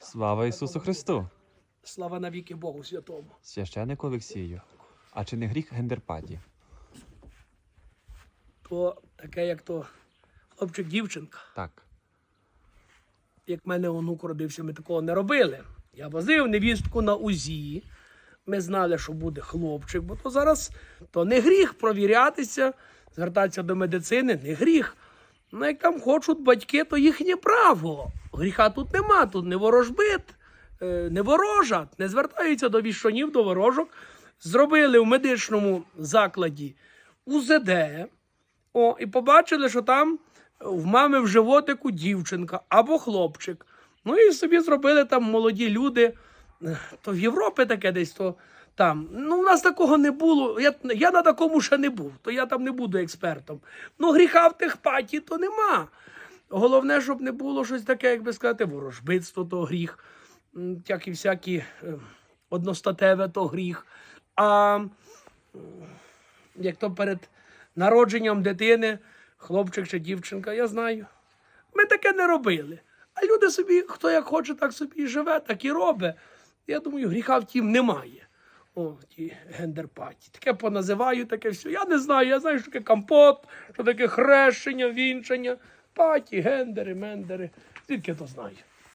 Слава Ісусу Христу! Слава навіки Богу Святому. Священнику Олексію. А чи не гріх гендерпаді? То таке, як то хлопчик дівчинка. Так. Як в мене онук родився, ми такого не робили. Я возив невістку на УЗІ. Ми знали, що буде хлопчик, бо то зараз то не гріх провірятися, звертатися до медицини, не гріх. Ну, як там хочуть батьки, то їхнє право. Гріха тут нема, тут не ворожбит, е, не ворожать, не звертаються до віщунів, до ворожок. Зробили в медичному закладі УЗД. О, і побачили, що там в мами в животику дівчинка або хлопчик. Ну і собі зробили там молоді люди. Е, То в Європі таке десь, то там. Ну, у нас такого не було. Я, я на такому ще не був, то я там не буду експертом. Ну, гріха в тих паті то нема. Головне, щоб не було щось таке, як би сказати, ворожбитство то гріх, як і всякі е, одностатеве то гріх. А як то перед народженням дитини, хлопчик чи дівчинка, я знаю. Ми таке не робили. А люди собі, хто як хоче, так собі і живе, так і робить. Я думаю, гріха в тім немає. О, ті гендерпаті. Таке поназиваю, таке все. Я не знаю, я знаю, що таке компот, що таке хрещення, вінчення, паті, гендери, мендери. Звідки то знаю?